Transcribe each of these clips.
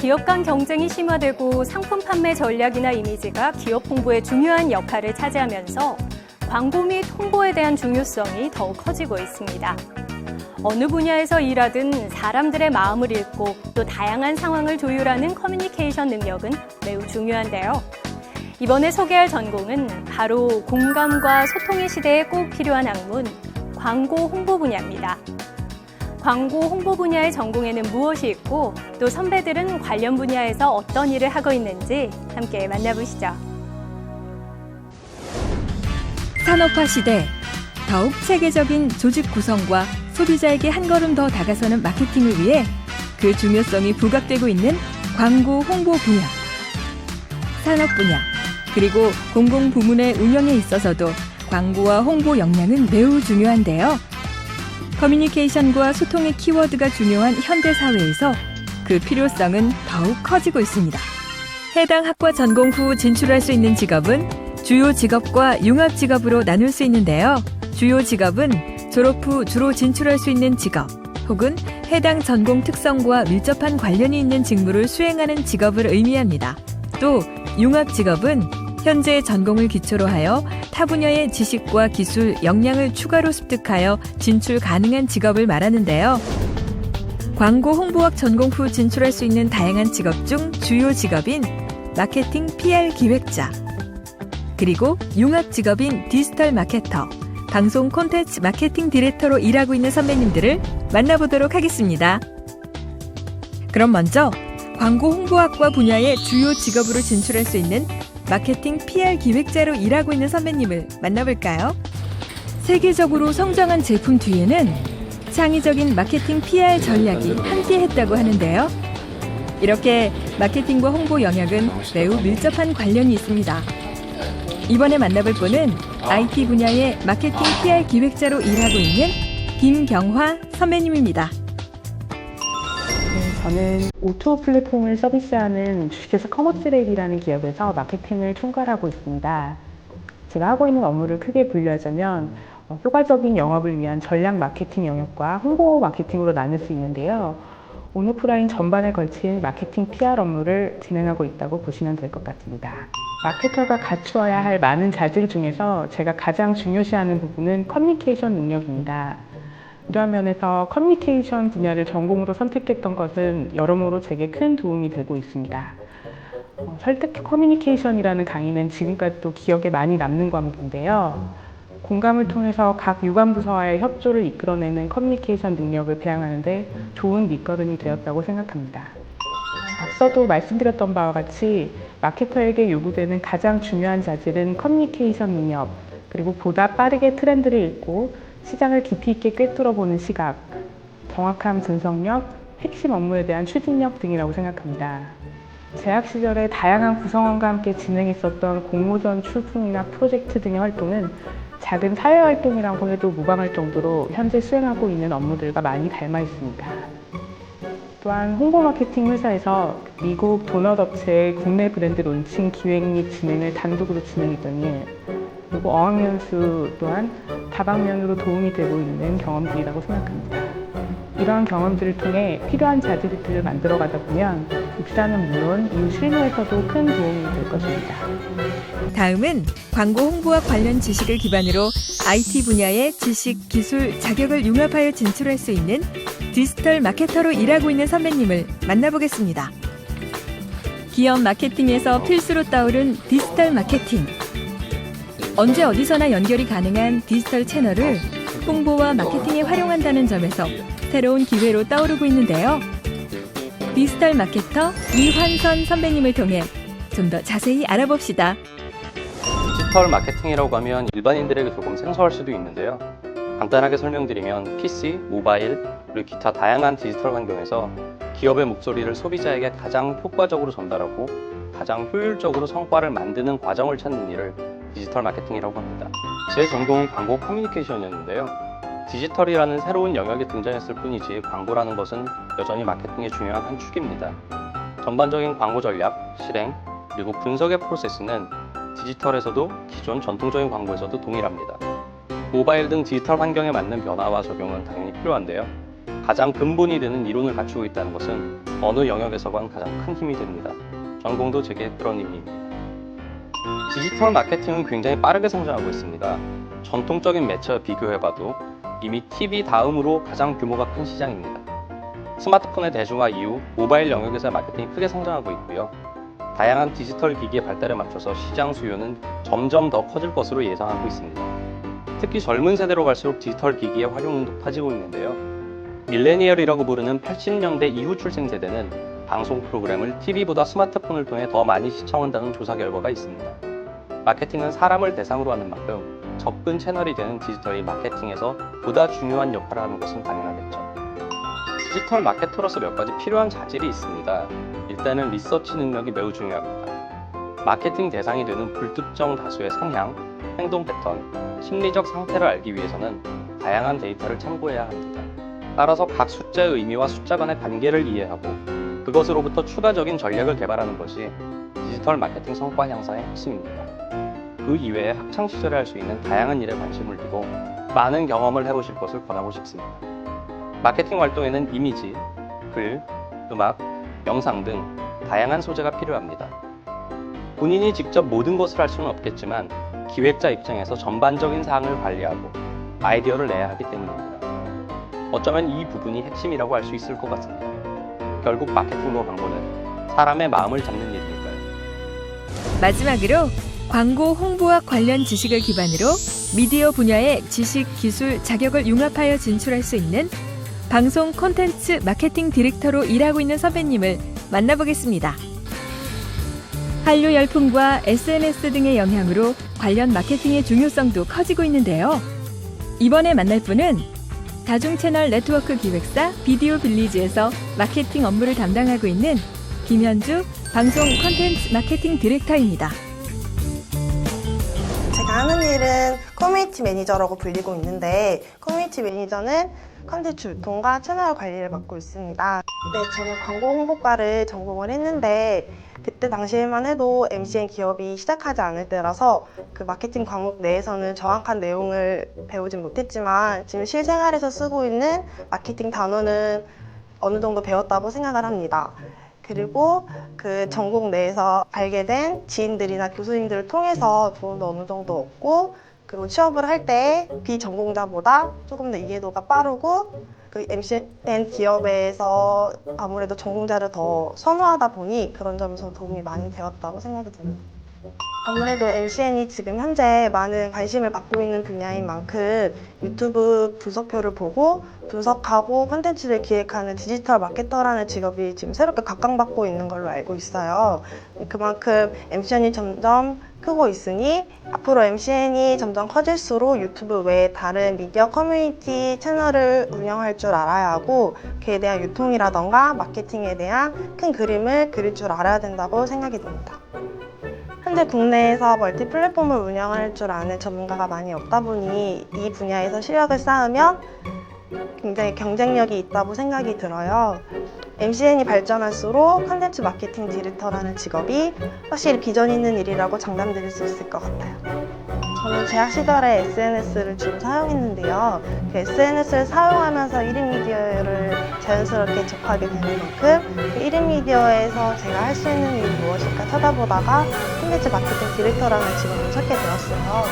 기업 간 경쟁이 심화되고 상품 판매 전략이나 이미지가 기업 홍보에 중요한 역할을 차지하면서 광고 및 홍보에 대한 중요성이 더욱 커지고 있습니다. 어느 분야에서 일하든 사람들의 마음을 읽고 또 다양한 상황을 조율하는 커뮤니케이션 능력은 매우 중요한데요. 이번에 소개할 전공은 바로 공감과 소통의 시대에 꼭 필요한 학문, 광고 홍보 분야입니다. 광고 홍보 분야의 전공에는 무엇이 있고 또 선배들은 관련 분야에서 어떤 일을 하고 있는지 함께 만나보시죠. 산업화 시대 더욱 체계적인 조직 구성과 소비자에게 한 걸음 더 다가서는 마케팅을 위해 그 중요성이 부각되고 있는 광고 홍보 분야, 산업 분야, 그리고 공공 부문의 운영에 있어서도 광고와 홍보 역량은 매우 중요한데요. 커뮤니케이션과 소통의 키워드가 중요한 현대 사회에서 그 필요성은 더욱 커지고 있습니다. 해당 학과 전공 후 진출할 수 있는 직업은 주요 직업과 융합 직업으로 나눌 수 있는데요. 주요 직업은 졸업 후 주로 진출할 수 있는 직업 혹은 해당 전공 특성과 밀접한 관련이 있는 직무를 수행하는 직업을 의미합니다. 또 융합 직업은 현재 전공을 기초로 하여 타 분야의 지식과 기술, 역량을 추가로 습득하여 진출 가능한 직업을 말하는데요. 광고 홍보학 전공 후 진출할 수 있는 다양한 직업 중 주요 직업인 마케팅 PR 기획자, 그리고 융합 직업인 디지털 마케터, 방송 콘텐츠 마케팅 디렉터로 일하고 있는 선배님들을 만나보도록 하겠습니다. 그럼 먼저 광고 홍보학과 분야의 주요 직업으로 진출할 수 있는 마케팅 PR 기획자로 일하고 있는 선배님을 만나볼까요? 세계적으로 성장한 제품 뒤에는 창의적인 마케팅 PR 전략이 함께했다고 하는데요. 이렇게 마케팅과 홍보 영역은 매우 밀접한 관련이 있습니다. 이번에 만나볼 분은 IT 분야의 마케팅 PR 기획자로 일하고 있는 김경화 선배님입니다. 네, 저는 오토 플랫폼을 서비스하는 주식회사 커머스랩이라는 기업에서 마케팅을 총괄하고 있습니다. 제가 하고 있는 업무를 크게 분류하자면 어, 효과적인 영업을 위한 전략 마케팅 영역과 홍보 마케팅으로 나눌 수 있는데요. 온오프라인 전반에 걸친 마케팅 PR 업무를 진행하고 있다고 보시면 될 것 같습니다. 마케터가 갖추어야 할 많은 자질 중에서 제가 가장 중요시하는 부분은 커뮤니케이션 능력입니다. 이러한 면에서 커뮤니케이션 분야를 전공으로 선택했던 것은 여러모로 제게 큰 도움이 되고 있습니다. 어, 설득 커뮤니케이션이라는 강의는 지금까지도 기억에 많이 남는 과목인데요. 공감을 통해서 각 유관 부서와의 협조를 이끌어내는 커뮤니케이션 능력을 배양하는데 좋은 밑거름이 되었다고 생각합니다. 앞서도 말씀드렸던 바와 같이 마케터에게 요구되는 가장 중요한 자질은 커뮤니케이션 능력, 그리고 보다 빠르게 트렌드를 읽고 시장을 깊이 있게 꿰뚫어 보는 시각, 정확한 분석력, 핵심 업무에 대한 추진력 등이라고 생각합니다. 재학 시절에 다양한 구성원과 함께 진행했었던 공모전 출품이나 프로젝트 등의 활동은 작은 사회활동이라고 해도 무방할 정도로 현재 수행하고 있는 업무들과 많이 닮아 있습니다. 또한 홍보 마케팅 회사에서 미국 도넛 업체의 국내 브랜드 론칭 기획 및 진행을 단독으로 진행했던 일, 그리고 어학연수 또한 다방면으로 도움이 되고 있는 경험들이라고 생각합니다. 이러한 경험들을 통해 필요한 자질들을 만들어 가다 보면 입사는 물론 이후 실무에서도 큰 도움이 될 것입니다. 다음은 광고 홍보와 관련 지식을 기반으로 IT 분야의 지식, 기술, 자격을 융합하여 진출할 수 있는 디지털 마케터로 일하고 있는 선배님을 만나보겠습니다. 기업 마케팅에서 필수로 떠오른 디지털 마케팅. 언제 어디서나 연결이 가능한 디지털 채널을 홍보와 마케팅에 활용한다는 점에서 새로운 기회로 떠오르고 있는데요. 디지털 마케터 이환선 선배님을 통해 좀 더 자세히 알아봅시다. 디지털 마케팅이라고 하면 일반인들에게 조금 생소할 수도 있는데요. 간단하게 설명드리면 PC, 모바일, 그리고 기타 다양한 디지털 환경에서 기업의 목소리를 소비자에게 가장 효과적으로 전달하고 가장 효율적으로 성과를 만드는 과정을 찾는 일을 디지털 마케팅이라고 합니다. 제 전공은 광고 커뮤니케이션이었는데요. 디지털이라는 새로운 영역이 등장했을 뿐이지 광고라는 것은 여전히 마케팅의 중요한 한 축입니다. 전반적인 광고 전략, 실행, 그리고 분석의 프로세스는 디지털에서도 기존 전통적인 광고에서도 동일합니다. 모바일 등 디지털 환경에 맞는 변화와 적용은 당연히 필요한데요. 가장 근본이 되는 이론을 갖추고 있다는 것은 어느 영역에서건 가장 큰 힘이 됩니다. 전공도 제게 그런 의미입니다. 디지털 마케팅은 굉장히 빠르게 성장하고 있습니다. 전통적인 매체와 비교해봐도 이미 TV 다음으로 가장 규모가 큰 시장입니다. 스마트폰의 대중화 이후 모바일 영역에서의 마케팅이 크게 성장하고 있고요. 다양한 디지털 기기의 발달에 맞춰서 시장 수요는 점점 더 커질 것으로 예상하고 있습니다. 특히 젊은 세대로 갈수록 디지털 기기의 활용은 높아지고 있는데요. 밀레니얼이라고 부르는 80년대 이후 출생 세대는 방송 프로그램을 TV보다 스마트폰을 통해 더 많이 시청한다는 조사 결과가 있습니다. 마케팅은 사람을 대상으로 하는 만큼 접근 채널이 되는 디지털이 마케팅에서 보다 중요한 역할을 하는 것은 당연하겠죠. 디지털 마케터로서 몇 가지 필요한 자질이 있습니다. 일단은 리서치 능력이 매우 중요합니다. 마케팅 대상이 되는 불특정 다수의 성향, 행동 패턴, 심리적 상태를 알기 위해서는 다양한 데이터를 참고해야 합니다. 따라서 각 숫자의 의미와 숫자 간의 관계를 이해하고 그것으로부터 추가적인 전략을 개발하는 것이 디지털 마케팅 성과 향상의 핵심입니다. 그 이외에 학창 시절에 할 수 있는 다양한 일에 관심을 두고 많은 경험을 해보실 것을 권하고 싶습니다. 마케팅 활동에는 이미지, 글, 음악, 영상 등 다양한 소재가 필요합니다. 본인이 직접 모든 것을 할 수는 없겠지만 기획자 입장에서 전반적인 사항을 관리하고 아이디어를 내야 하기 때문입니다. 어쩌면 이 부분이 핵심이라고 할 수 있을 것 같습니다. 결국 마케팅과 광고는 사람의 마음을 잡는 일이니까요. 마지막으로 광고 홍보와 관련 지식을 기반으로 미디어 분야의 지식, 기술, 자격을 융합하여 진출할 수 있는 방송 콘텐츠 마케팅 디렉터로 일하고 있는 선배님을 만나보겠습니다. 한류 열풍과 SNS 등의 영향으로 관련 마케팅의 중요성도 커지고 있는데요. 이번에 만날 분은 다중 채널 네트워크 기획사 비디오 빌리지에서 마케팅 업무를 담당하고 있는 김현주 방송 콘텐츠 마케팅 디렉터입니다. 제가 하는 일은 커뮤니티 매니저라고 불리고 있는데 커뮤니티 매니저는 컨텐츠 유통과 채널 관리를 맡고 있습니다. 네, 저는 광고 홍보과를 전공을 했는데 그때 당시에만 해도 MCN 기업이 시작하지 않을 때라서 그 마케팅 과목 내에서는 정확한 내용을 배우진 못했지만 지금 실생활에서 쓰고 있는 마케팅 단어는 어느 정도 배웠다고 생각을 합니다. 그리고 그 전공 내에서 알게 된 지인들이나 교수님들을 통해서 도움도 어느 정도 얻고 그리고 취업을 할 때 비전공자보다 조금 더 이해도가 빠르고 그 MCN 기업에서 아무래도 전공자를 더 선호하다 보니 그런 점에서 도움이 많이 되었다고 생각이 듭니다. 아무래도 LCN이 지금 현재 많은 관심을 받고 있는 분야인 만큼 유튜브 분석표를 보고 분석하고 콘텐츠를 기획하는 디지털 마케터라는 직업이 지금 새롭게 각광받고 있는 걸로 알고 있어요. 그만큼 MCN이 점점 크고 있으니 앞으로 MCN이 점점 커질수록 유튜브 외에 다른 미디어 커뮤니티 채널을 운영할 줄 알아야 하고 그에 대한 유통이라던가 마케팅에 대한 큰 그림을 그릴 줄 알아야 된다고 생각이 듭니다. 현재 국내에서 멀티 플랫폼을 운영할 줄 아는 전문가가 많이 없다 보니 이 분야에서 실력을 쌓으면 굉장히 경쟁력이 있다고 생각이 들어요. MCN이 발전할수록 컨텐츠 마케팅 디렉터라는 직업이 확실히 비전 있는 일이라고 장담드릴 수 있을 것 같아요. 저는 재학 시절에 SNS를 주로 사용했는데요. 그 SNS를 사용하면서 1인 미디어를 자연스럽게 접하게 되는 만큼 그 1인 미디어에서 제가 할 수 있는 일이 무엇일까 찾아보다가 콘텐츠 마케팅 디렉터라는 직업을 찾게 되었어요.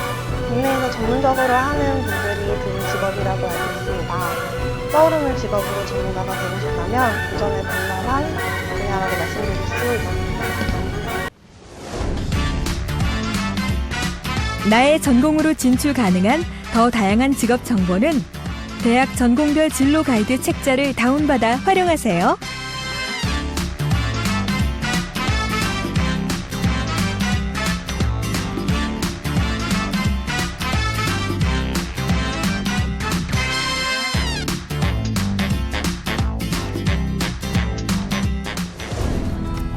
국내에서 전문적으로 하는 분들이 드는 직업이라고 알고 있습니다. 떠오르는 직업으로 전문가가 되고 싶다면 도전해 볼 만한 분야라고 말씀드릴 수 있습니다. 나의 전공으로 진출 가능한 더 다양한 직업 정보는 대학 전공별 진로 가이드 책자를 다운받아 활용하세요.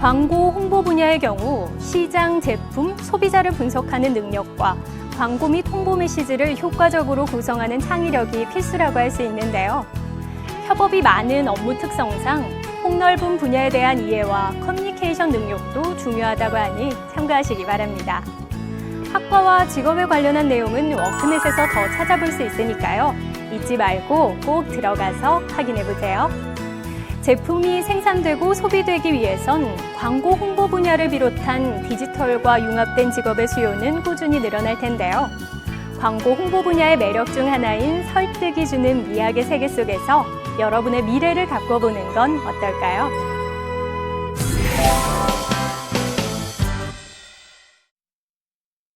광고 홍보 분야의 경우 시장, 제품, 소비자를 분석하는 능력과 광고 및 홍보 메시지를 효과적으로 구성하는 창의력이 필수라고 할 수 있는데요. 협업이 많은 업무 특성상 폭넓은 분야에 대한 이해와 커뮤니케이션 능력도 중요하다고 하니 참고하시기 바랍니다. 학과와 직업에 관련한 내용은 워크넷에서 더 찾아볼 수 있으니까요. 잊지 말고 꼭 들어가서 확인해 보세요. 제품이 생산되고 소비되기 위해선 광고 홍보 분야를 비롯한 디지털과 융합된 직업의 수요는 꾸준히 늘어날 텐데요. 광고 홍보 분야의 매력 중 하나인 설득이 주는 미학의 세계 속에서 여러분의 미래를 가꿔보는 건 어떨까요?